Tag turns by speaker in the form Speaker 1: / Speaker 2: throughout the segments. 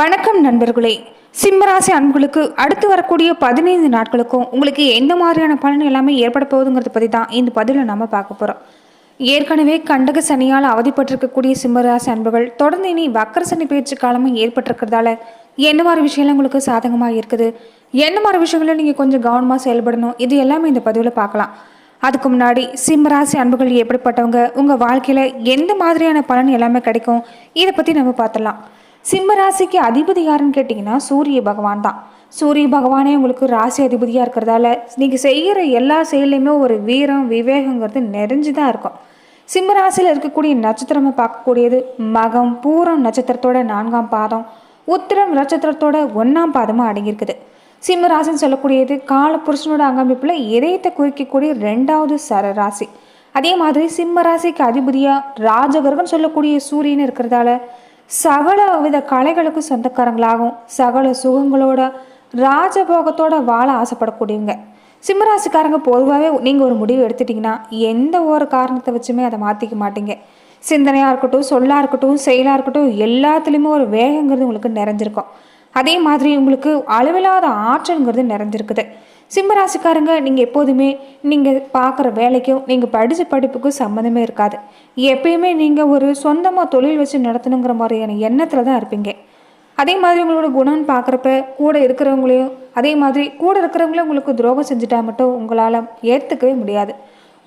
Speaker 1: வணக்கம் நண்பர்களே. சிம்மராசி அன்புகளுக்கு அடுத்து வரக்கூடிய பதினைந்து நாட்களுக்கும் உங்களுக்கு எந்த மாதிரியான பலன் எல்லாமே ஏற்பட போகுதுங்கிறத பற்றி தான் இந்த பதிவில் நம்ம பார்க்க போகிறோம் ஏற்கனவே கண்டக சனியால் அவதிப்பட்டிருக்கக்கூடிய சிம்மராசி அன்புகள் தொடர்ந்து இனி வக்கர சனி பேச்சு காலமும் ஏற்பட்டிருக்கிறதால என்ன மாதிரி விஷயம்லாம் உங்களுக்கு சாதகமாக இருக்குது? என்ன மாதிரி விஷயங்களும் நீங்கள் கொஞ்சம் கவனமாக செயல்படணும்? இது எல்லாமே இந்த பதிவில் பார்க்கலாம். அதுக்கு முன்னாடி சிம்மராசி அன்புகள் எப்படிப்பட்டவங்க? உங்கள் வாழ்க்கையில் எந்த மாதிரியான பலன் எல்லாமே கிடைக்கும்? இதை பற்றி நம்ம பார்த்துடலாம். சிம்ம ராசிக்கு அதிபதி யாருன்னு கேட்டிங்கன்னா சூரிய பகவான் தான். சூரிய பகவானே உங்களுக்கு ராசி அதிபதியாக இருக்கிறதால நீங்கள் செய்கிற எல்லா செயலையுமே ஒரு வீரம் விவேகங்கிறது நிறைஞ்சு தான் இருக்கும். சிம்ம ராசியில் இருக்கக்கூடிய நட்சத்திரமாக பார்க்கக்கூடியது மகம் பூரம் நட்சத்திரத்தோட நான்காம் பாதம் உத்திரம் நட்சத்திரத்தோட ஒன்றாம் பாதமாக அடங்கியிருக்குது. சிம்ம ராசின்னு சொல்லக்கூடியது காலபுருஷனோட அங்கமைப்பில் இதயத்தை குறிக்கக்கூடிய ரெண்டாவது சர ராசி அதே மாதிரி சிம்ம ராசிக்கு அதிபதியாக ராஜகர்கன் சொல்லக்கூடிய சூரியன் இருக்கிறதால சகல வித கலைகளுக்கு சொந்தக்காரங்களாகவும் சகல சுகங்களோட ராஜபோகத்தோட வாழ ஆசைப்படக்கூடியவங்க. சிம்மராசிக்காரங்க பொதுவாகவே நீங்கள் ஒரு முடிவு எடுத்துட்டிங்கன்னா எந்த ஒரு காரணத்தை வச்சுமே அதை மாற்றிக்க மாட்டீங்க. சிந்தனையாக இருக்கட்டும் சொல்லாக இருக்கட்டும் செயலாக இருக்கட்டும் எல்லாத்துலேயுமே ஒரு வேகங்கிறது உங்களுக்கு நிறைஞ்சிருக்கும். அதே மாதிரி உங்களுக்கு அளவில்லாத ஆற்றல்ங்கிறது நிறைஞ்சிருக்குது. சிம்மராசிக்காரங்க நீங்கள் எப்போதுமே நீங்கள் பார்க்குற வேலைக்கும் நீங்கள் படித்த படிப்புக்கும் சம்மந்தமே இருக்காது. எப்பயுமே நீங்கள் ஒரு சொந்தமாக தொழில் வச்சு நடத்தணுங்கிற மாதிரியான எண்ணத்தில் தான் இருப்பீங்க. அதே மாதிரி உங்களோட குணம்னு பார்க்குறப்ப கூட இருக்கிறவங்களையும் அதே மாதிரி கூட இருக்கிறவங்களையும் உங்களுக்கு துரோகம் செஞ்சுட்டா மட்டும் உங்களால் ஏற்றுக்கவே முடியாது.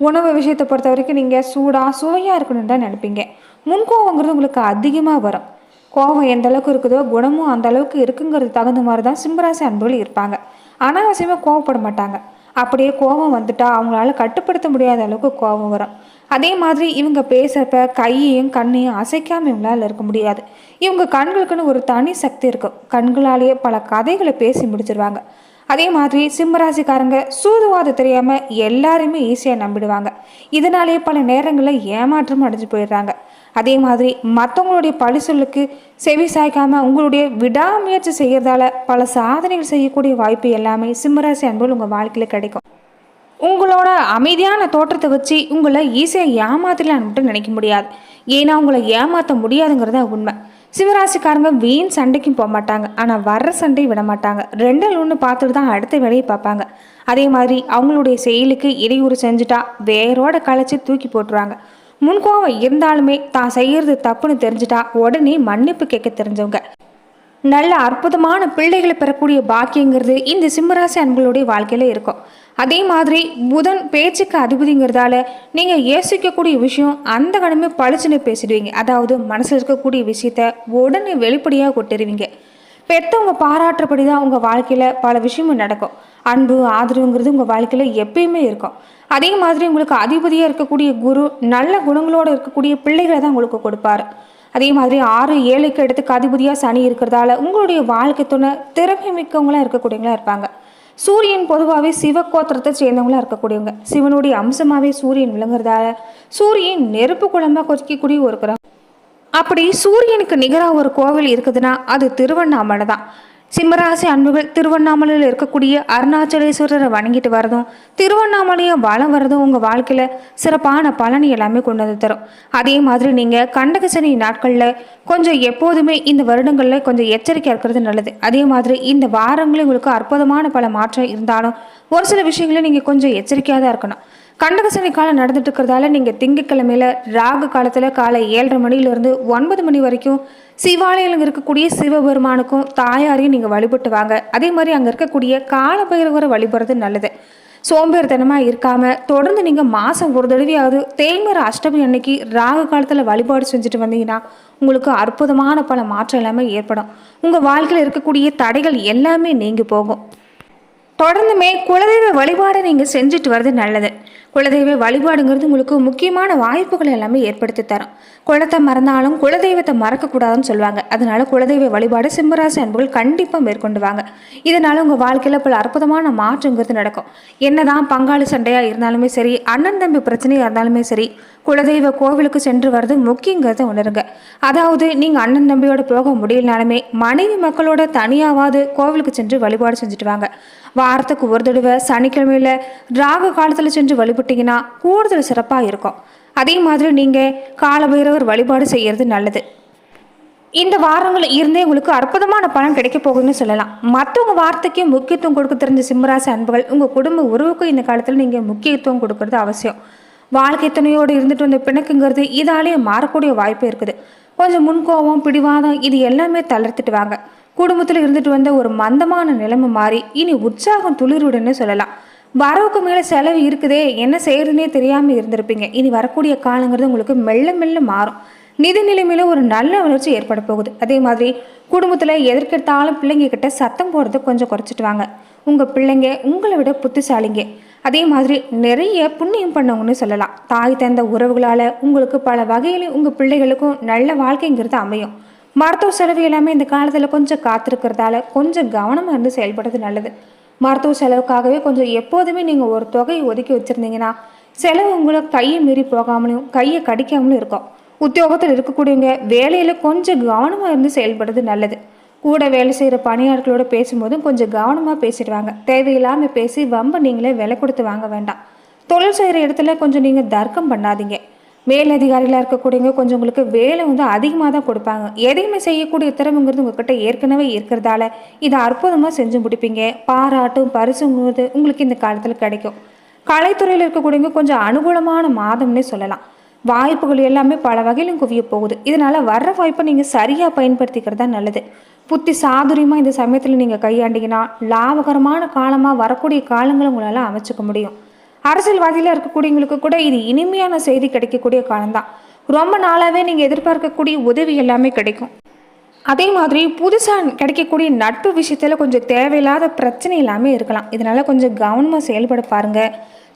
Speaker 1: உணவு விஷயத்தை பொறுத்த வரைக்கும் நீங்கள் சூடாக சுவையாக இருக்கணும்னு தான் நினைப்பீங்க. முன்கோவங்கிறது உங்களுக்கு அதிகமாக வரும். கோபம் எந்த அளவுக்கு இருக்குதோ குணமும் அந்த அளவுக்கு இருக்குங்கிறது தகுந்த மாதிரி தான் சிம்மராசி அன்புகள் இருப்பாங்க. அனாவசியமாக கோவப்பட மாட்டாங்க. அப்படியே கோபம் வந்துட்டா அவங்களால கட்டுப்படுத்த முடியாத அளவுக்கு கோபம் வரும். அதே மாதிரி இவங்க பேசுகிறப்ப கையையும் கண்ணையும் அசைக்காமல் இவங்களால இருக்க முடியாது. இவங்க கண்களுக்குன்னு ஒரு தனி சக்தி இருக்கும். கண்களாலேயே பல கதைகளை பேசி முடிச்சிருவாங்க. அதே மாதிரி சிம்மராசிக்காரங்க சூதுவாதம் தெரியாமல் எல்லாரையுமே ஈஸியாக நம்பிடுவாங்க. இதனாலேயே பல நேரங்களில் ஏமாற்றம் அடைஞ்சு போயிடுறாங்க. அதே மாதிரி மற்றவங்களுடைய பழி சொல்லுக்கு செவி சாய்க்காமல் உங்களுடைய விடாமுயற்சி செய்கிறதால பல சாதனைகள் செய்யக்கூடிய வாய்ப்பு எல்லாமே சிம்மராசி அன்புகள் உங்கள் வாழ்க்கையில் கிடைக்கும். உங்களோட அமைதியான தோற்றத்தை வச்சு உங்களை ஈஸியாக ஏமாத்தலான்னு மட்டும் நினைக்க முடியாது. ஏன்னா உங்களை ஏமாற்ற முடியாதுங்கிறத உண்மை. சிவராசிக்காரங்க வீண் சண்டைக்கும் போக மாட்டாங்க. ஆனால் வர்ற சண்டை விட மாட்டாங்க. ரெண்டில் ஒன்று பார்த்துட்டு தான் அடுத்த வேலையை பார்ப்பாங்க. அதே மாதிரி அவங்களுடைய செயலுக்கு இடையூறு செஞ்சுட்டா வேரோட களைச்சி தூக்கி போட்டுருவாங்க. முன்கோவம் இருந்தாலுமே தான் செய்யறது தப்புன்னு தெரிஞ்சுட்டா உடனே மன்னிப்பு கேட்க தெரிஞ்சவங்க. நல்ல அற்புதமான பிள்ளைகளை பெறக்கூடிய பாக்கியங்கிறது இந்த சிம்மராசி அன்புகளுடைய வாழ்க்கையில் இருக்கும். அதே மாதிரி புதன் பேச்சுக்கு அதிபதிங்கிறதால நீங்கள் யோசிக்கக்கூடிய விஷயம் அந்த கடமை பழிச்சுன்னு பேசிடுவீங்க. அதாவது மனசில் இருக்கக்கூடிய விஷயத்த உடனே வெளிப்படையாக கொட்டிடுவீங்க பெற்றவங்க பாராட்டுறபடி தான் உங்கள் வாழ்க்கையில் பல விஷயமும் நடக்கும். அன்பு ஆதரவுங்கிறது உங்கள் வாழ்க்கையில் எப்பயுமே இருக்கும். அதே மாதிரி உங்களுக்கு அதிபதியாக இருக்கக்கூடிய குரு நல்ல குணங்களோடு இருக்கக்கூடிய பிள்ளைகளை தான் உங்களுக்கு கொடுப்பாரு. அதே மாதிரி ஆறு ஏழுக்கு இடத்துக்கு அதிபதியாக சனி இருக்கிறதால உங்களுடைய வாழ்க்கை துணை திறமை மிக்கவங்களாக இருக்கக்கூடியவங்களா இருப்பாங்க. சூரியன் பொதுவாகவே சிவக்கோத்திரத்தை சேர்ந்தவங்களா இருக்கக்கூடியவங்க. சிவனுடைய அம்சமாகவே சூரியன் விளங்குறதால சூரியன் நெருப்பு குழம்பா கொதிக்கக்கூடிய ஒரு கிரகம். அப்படி சூரியனுக்கு நிகராக ஒரு கோவில் இருக்குதுன்னா அது திருவண்ணாமலை தான். சிம்மராசி அன்புகள் திருவண்ணாமலையில் இருக்கக்கூடிய அருணாச்சலேஸ்வரரை வணங்கிட்டு வரதும் திருவண்ணாமலையை வளம் வரதும் உங்கள் வாழ்க்கையில் சிறப்பான பலனை எல்லாமே கொண்டு வந்து தரும். அதே மாதிரி நீங்கள் கண்டகசனி நாட்களில் கொஞ்சம் எப்போதுமே இந்த வருடங்களில் கொஞ்சம் எச்சரிக்கையாக இருக்கிறது நல்லது. அதே மாதிரி இந்த வாரங்களில் உங்களுக்கு அற்புதமான பல மாற்றம் இருந்தாலும் ஒரு சில விஷயங்களை நீங்கள் கொஞ்சம் எச்சரிக்கையாக தான் இருக்கணும். கண்டகசனி காலம் நடந்துட்டு இருக்கிறதால நீங்கள் திங்கக்கிழமையில ராகு காலத்தில் காலை ஏழரை மணியிலிருந்து ஒன்பது மணி வரைக்கும் சிவாலயம் இருக்கக்கூடிய சிவபெருமானுக்கும் தாயாரையும் நீங்கள் வழிபட்டு வாங்க. அதே மாதிரி அங்கே இருக்கக்கூடிய காலபைரவரை வழிபடுறது நல்லது. சோம்பேறித்தனமாக இருக்காமல் தொடர்ந்து நீங்கள் மாதம் ஒரு தடவையாவது தேய்மர அஷ்டமி அன்னைக்கு ராகு காலத்தில் வழிபாடு செஞ்சுட்டு வந்தீங்கன்னா உங்களுக்கு அற்புதமான பல மாற்றம் எல்லாமே ஏற்படும். உங்கள் வாழ்க்கையில் இருக்கக்கூடிய தடைகள் எல்லாமே நீங்கி போகும். தொடர்ந்துமே குலதெய்வ வழிபாடை நீங்கள் செஞ்சுட்டு வர்றது நல்லது. குலதெய்வ வழிபாடுங்கிறது உங்களுக்கு முக்கியமான வாய்ப்புகள் எல்லாமே ஏற்படுத்தி தரும். குலத்தை மறந்தாலும் குலதெய்வத்தை மறக்கக்கூடாதுன்னு சொல்லுவாங்க. அதனால குலதெய்வ வழிபாடு சிம்மராசி அன்புகள் கண்டிப்பாக மேற்கொண்டுவாங்க இதனால் இதனால உங்கள் வாழ்க்கையில் பல அற்புதமான மாற்றங்கிறது நடக்கும். என்னதான் பங்காளி சண்டையாக இருந்தாலுமே சரி அண்ணன் தம்பி பிரச்சனையாக இருந்தாலுமே சரி குலதெய்வ கோவிலுக்கு சென்று வர்றது முக்கியங்கிறத உணருங்க. அதாவது நீங்கள் அண்ணன் தம்பியோட போக முடியலனாலுமே மனைவி மக்களோட தனியாவது கோவிலுக்கு சென்று வழிபாடு செஞ்சுட்டு வாங்க. வாரத்துக்கு ஒரு தடவை சனிக்கிழமையில் ராகு காலத்தில் சென்று வழிபட்டிங்கன்னா கூடுதல் சிறப்பாக இருக்கும். அதே மாதிரி நீங்கள் காலபைரவர் வழிபாடு செய்கிறது நல்லது. இந்த வாரங்களில் இருந்தே உங்களுக்கு அற்புதமான பலன் கிடைக்க போகுதுன்னு சொல்லலாம். மற்றவங்க வார்த்தைக்கே முக்கியத்துவம் கொடுக்க தெரிஞ்ச சிம்மராசி அன்புகள் உங்கள் குடும்ப உறவுக்கும் இந்த காலத்தில் நீங்கள் முக்கியத்துவம் கொடுக்கறது அவசியம். வாழ்க்கை துணையோடு இருந்துட்டு வந்த பிணக்குங்கிறது இதாலேயே மாறக்கூடிய வாய்ப்பு இருக்குது. கொஞ்சம் முன்கோபம் பிடிவாதம் இது எல்லாமே தளர்த்துட்டு வாங்க. குடும்பத்தில் இருந்துட்டு வந்த ஒரு மந்தமான நிலைமை மாறி இனி உற்சாகம் துளிருடன்னு சொல்லலாம். வரவுக்கு மேலே செலவு இருக்குதே என்ன செய்யறதுனே தெரியாமல் இருந்திருப்பீங்க. இனி வரக்கூடிய காலங்கிறது உங்களுக்கு மெல்ல மெல்ல மாறும். நிதி நிலைமையில ஒரு நல்ல வளர்ச்சி ஏற்பட போகுது. அதே மாதிரி குடும்பத்தில் எதற்கெடுத்தாலும் பிள்ளைங்க கிட்ட சத்தம் போடுறத கொஞ்சம் குறைச்சிட்டு வாங்க. உங்கள் பிள்ளைங்க உங்களை விட புத்திசாலிங்க. அதே மாதிரி நிறைய புண்ணியம் பண்ணவங்கன்னு சொல்லலாம். தாய் தந்த உறவுகளால் உங்களுக்கு பல வகையிலும் உங்கள் பிள்ளைகளுக்கும் நல்ல வாழ்க்கைங்கிறது அமையும். மருத்துவ செலவு எல்லாமே இந்த காலத்தில் கொஞ்சம் காத்திருக்கிறதால கொஞ்சம் கவனமாக இருந்து செயல்படுறது நல்லது. மருத்துவ செலவுக்காகவே கொஞ்சம் எப்போதுமே நீங்கள் ஒரு தொகையை ஒதுக்கி வச்சுருந்தீங்கன்னா செலவு உங்களை கையை மீறி போகாமலும் கையை கடிக்காமலும் இருக்கும். உத்தியோகத்தில் இருக்கக்கூடியவங்க வேலையில் கொஞ்சம் கவனமாக இருந்து செயல்படுறது நல்லது. கூட வேலை செய்கிற பணியாளர்களோட பேசும்போதும் கொஞ்சம் கவனமாக பேசிடுவாங்க. தேவையில்லாமல் பேசி வம்ப நீங்களே விலை கொடுத்து வாங்க வேண்டாம். தொழில் செய்கிற இடத்துல கொஞ்சம் நீங்கள் தர்க்கம் பண்ணாதீங்க. மேலதிகாரிகளாக இருக்கக்கூடியவங்க கொஞ்சம் உங்களுக்கு வேலை வந்து அதிகமாக தான் கொடுப்பாங்க. எதையுமே செய்யக்கூடிய திறமைங்கிறது உங்ககிட்ட ஏற்கனவே இருக்கிறதால இதை அற்புதமாக செஞ்சு முடிப்பீங்க. பாராட்டும் பரிசுங்கிறது உங்களுக்கு இந்த காலத்தில் கிடைக்கும். கலைத்துறையில் இருக்கக்கூடியவங்க கொஞ்சம் அனுகூலமான மாதம்னே சொல்லலாம். வாய்ப்புகள் எல்லாமே பல வகையிலும் குவிய போகுது. இதனால் வர்ற வாய்ப்பை நீங்கள் சரியாக பயன்படுத்திக்கிறது தான் நல்லது. புத்தி சாதுரியமாக இந்த சமயத்தில் நீங்கள் கையாண்டிங்கன்னா லாபகரமான காலமாக வரக்கூடிய காலங்களை உங்களால் அமைச்சிக்க முடியும். அரசியல்வாதியில் இருக்கக்கூடியவங்களுக்கு கூட இது இனிமையான செய்தி கிடைக்கக்கூடிய காலம்தான். ரொம்ப நாளாகவே நீங்கள் எதிர்பார்க்கக்கூடிய உதவி எல்லாமே கிடைக்கும். அதே மாதிரி புதுசாக கிடைக்கக்கூடிய நட்பு விஷயத்தில் கொஞ்சம் தேவையில்லாத பிரச்சனை எல்லாமே இருக்கலாம். இதனால் கொஞ்சம் கவனமாக செயல்பட பாருங்கள்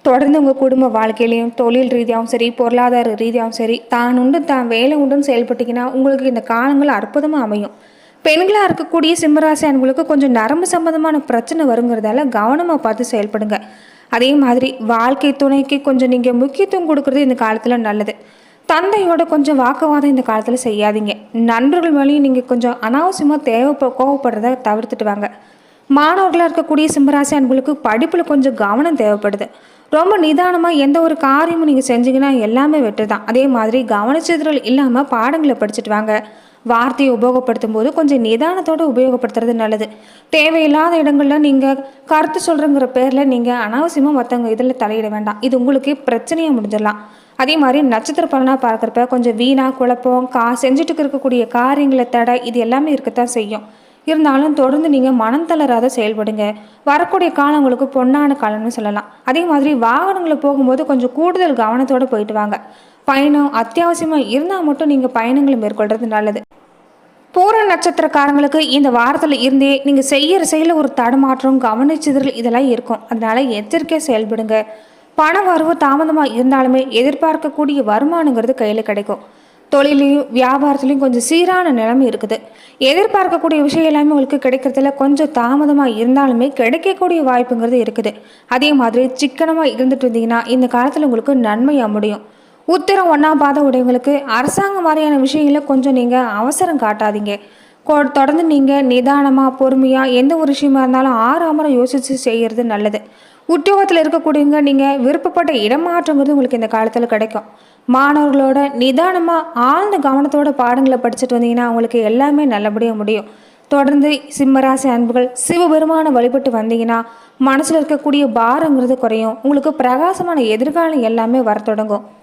Speaker 1: தொடர்ந்து உங்கள் குடும்ப வாழ்க்கையிலையும் தொழில் ரீதியாகவும் சரி பொருளாதார ரீதியாகவும் சரி தான் உண்டு தான் வேலை உண்டுன்னு செயல்பட்டிங்கன்னா உங்களுக்கு இந்த காலங்கள் அற்புதமாக அமையும். பெண்களாக இருக்கக்கூடிய சிம்மராசி அன்புகளுக்கு கொஞ்சம் நரம்பு சம்பந்தமான பிரச்சனை வருங்கிறதால கவனமாக பார்த்து செயல்படுங்க. அதே மாதிரி வாழ்க்கை துணைக்கு கொஞ்சம் நீங்கள் முக்கியத்துவம் கொடுக்குறது இந்த காலத்தில் நல்லது. தந்தையோட கொஞ்சம் வாக்குவாதம் இந்த காலத்தில் செய்யாதீங்க. நண்பர்கள் மேலேயும் நீங்கள் கொஞ்சம் அனாவசியமாக தேவை கோவப்படுறத தவிர்த்துட்டு வாங்க மாணவர்களாக இருக்கக்கூடிய சிம்மராசி அன்புகளுக்கு படிப்பில் கொஞ்சம் கவனம் தேவைப்படுது. ரொம்ப நிதானமாக எந்த ஒரு காரியமும் நீங்கள் செஞ்சீங்கன்னா எல்லாமே வெட்டு தான் அதே மாதிரி கவனச்சிதறல் இல்லாமல் பாடங்களை படிச்சுட்டு வாங்க. வார்த்தையை உபயோகப்படுத்தும் போது கொஞ்சம் நிதானத்தோடு உபயோகப்படுத்துறது நல்லது. தேவையில்லாத இடங்களில் நீங்கள் கருத்து சொல்கிறங்கிற பேரில் நீங்கள் அனாவசியமாக மற்றவங்க இதில் தலையிட வேண்டாம். இது உங்களுக்கு பிரச்சனையாக முடிஞ்சிடலாம். அதே மாதிரி நட்சத்திர பலனாக பார்க்குறப்ப கொஞ்சம் வீணாக குழப்பம் கா செஞ்சுட்டு இருக்கக்கூடிய காரியங்களை தடை இது எல்லாமே இருக்கத்தான் செய்யும். இருந்தாலும் தொடர்ந்து நீங்கள் மனம் தளராத செயல்படுங்க. வரக்கூடிய காலம் உங்களுக்கு பொன்னான காலம்னு சொல்லலாம். அதே மாதிரி வாகனங்களை போகும்போது கொஞ்சம் கூடுதல் கவனத்தோடு போயிட்டு வாங்க. பயணம் அத்தியாவசியமாக இருந்தால் மட்டும் நீங்கள் பயணங்களை மேற்கொள்கிறது நல்லது. பூர நட்சத்திரக்காரங்களுக்கு இந்த வாரத்தில் இருந்தே நீங்கள் செய்கிற செயலில் ஒரு தடுமாற்றம் கவனிச்சிதறல் இதெல்லாம் இருக்கும். அதனால் எச்சரிக்கையாக செயல்படுங்க. பண வரவு தாமதமாக இருந்தாலுமே எதிர்பார்க்கக்கூடிய வருமானங்கிறது கையில் கிடைக்கும். தொழிலையும் வியாபாரத்துலேயும் கொஞ்சம் சீரான நிலைமை இருக்குது. எதிர்பார்க்கக்கூடிய விஷயம் எல்லாமே உங்களுக்கு கிடைக்கிறதுல கொஞ்சம் தாமதமாக இருந்தாலுமே கிடைக்கக்கூடிய வாய்ப்புங்கிறது இருக்குது. அதே மாதிரி சிக்கனமாக இருந்துட்டு இருந்தீங்கன்னா இந்த காலத்தில் உங்களுக்கு நன்மையாக முடியும் உத்திரம் ஒன்றாம் பாதம் உடையவங்களுக்கு அரசாங்க மாதிரியான விஷயங்கள கொஞ்சம் நீங்கள் அவசரம் காட்டாதீங்க. கொ- தொடர்ந்து நீங்கள் நிதானமாக பொறுமையாக எந்த ஒரு விஷயமா இருந்தாலும் ஆறாமரம் யோசித்து செய்கிறது நல்லது. உத்தியோகத்தில் இருக்கக்கூடியவங்க நீங்கள் விருப்பப்பட்ட இடமாற்றங்கிறது உங்களுக்கு இந்த காலத்தில் கிடைக்கும். மாணவர்களோட நிதானமாக ஆழ்ந்த கவனத்தோட பாடங்களை படிச்சுட்டு வந்தீங்கன்னா உங்களுக்கு எல்லாமே நல்லபடியாக முடியும். தொடர்ந்து சிம்மராசி அன்புகள் சிவபெருமான வழிபட்டு வந்தீங்கன்னா மனசில் இருக்கக்கூடிய பாரங்கிறது குறையும். உங்களுக்கு பிரகாசமான எதிர்காலம் எல்லாமே வர தொடங்கும்.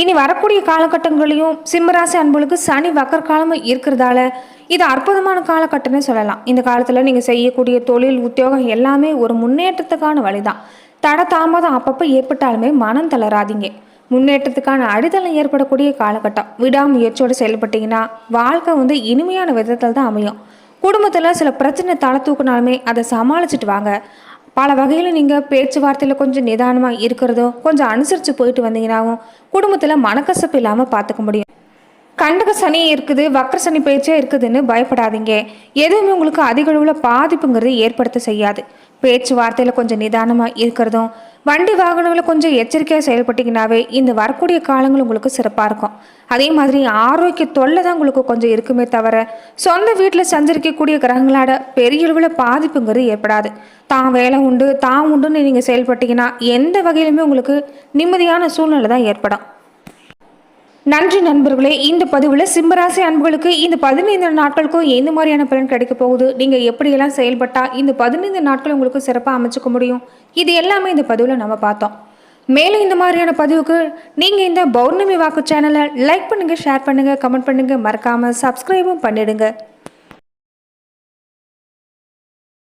Speaker 1: இனி வரக்கூடிய காலகட்டங்களையும் சிம்மராசி அன்புகளுக்கு சனி வக்கர் காலமும் இருக்கிறதால இது அற்புதமான காலகட்டம்னே சொல்லலாம். இந்த காலத்தில் நீங்கள் செய்யக்கூடிய தொழில் உத்தியோகம் எல்லாமே ஒரு முன்னேற்றத்துக்கான வழிதான். தட தாமதம் அப்பப்போ ஏற்பட்டாலுமே மனம் தளராதீங்க. முன்னேற்றத்துக்கான அடித்தளம் ஏற்படக்கூடிய காலகட்டம். விடாமுயற்சியோடு செயல்பட்டீங்கன்னா வாழ்க்கை வந்து இனிமையான விதத்தில் தான் அமையும். குடும்பத்தில் சில பிரச்சனை தலை தூக்குனாலுமே அதை சமாளிச்சுட்டு வாங்க. பல வகையில் நீங்கள் பேச்சுவார்த்தையில் கொஞ்சம் நிதானமாக இருக்கிறதோ கொஞ்சம் அனுசரித்து போயிட்டு வந்தீங்கன்னாவும் குடும்பத்தில் மனக்கசப்பு இல்லாமல் பார்த்துக்க முடியும். கண்டக சனி இருக்குது வக்கர சனி பேச்சே இருக்குதுன்னு பயப்படாதீங்க. எதுவுமே உங்களுக்கு அதிக அளவில் பாதிப்புங்கிறது ஏற்படுத்த செய்யாது. பேச்சுவார்த்தையில் கொஞ்சம் நிதானமாக இருக்கிறதும் வண்டி வாகனங்களை கொஞ்சம் எச்சரிக்கையாக செயல்பட்டிங்கனாவே இந்த வரக்கூடிய காலங்கள் உங்களுக்கு சிறப்பாக இருக்கும். அதே மாதிரி ஆரோக்கிய தொல்லை தான் உங்களுக்கு கொஞ்சம் இருக்குமே தவிர சொந்த வீட்டில் சஞ்சரிக்கக்கூடிய கிரகங்களோட பெரிய அளவில் பாதிப்புங்கிறது ஏற்படாது. தான் வேலை உண்டு தான் உண்டுன்னு நீங்கள் செயல்பட்டீங்கன்னா எந்த வகையிலுமே உங்களுக்கு நிம்மதியான சூழ்நிலை தான் ஏற்படும். நன்றி நண்பர்களே இந்த பதிவில் சிம்மராசி அன்புகளுக்கு இந்த பதினைந்து நாட்களுக்கும் எந்த மாதிரியான பலன் கிடைக்க போகுது? நீங்கள் எப்படியெல்லாம் செயல்பட்டால் இந்த பதினைந்து நாட்கள் உங்களுக்கு சிறப்பாக அமைச்சுக்க முடியும்? இது எல்லாமே இந்த பதிவில் நம்ம பார்த்தோம். மேலும் இந்த மாதிரியான பதிவுக்கு நீங்கள் இந்த பௌர்ணமி வாக்கு சேனலை லைக் பண்ணுங்கள் ஷேர் பண்ணுங்கள் கமெண்ட் பண்ணுங்கள் மறக்காமல் சப்ஸ்கிரைபும் பண்ணிடுங்க.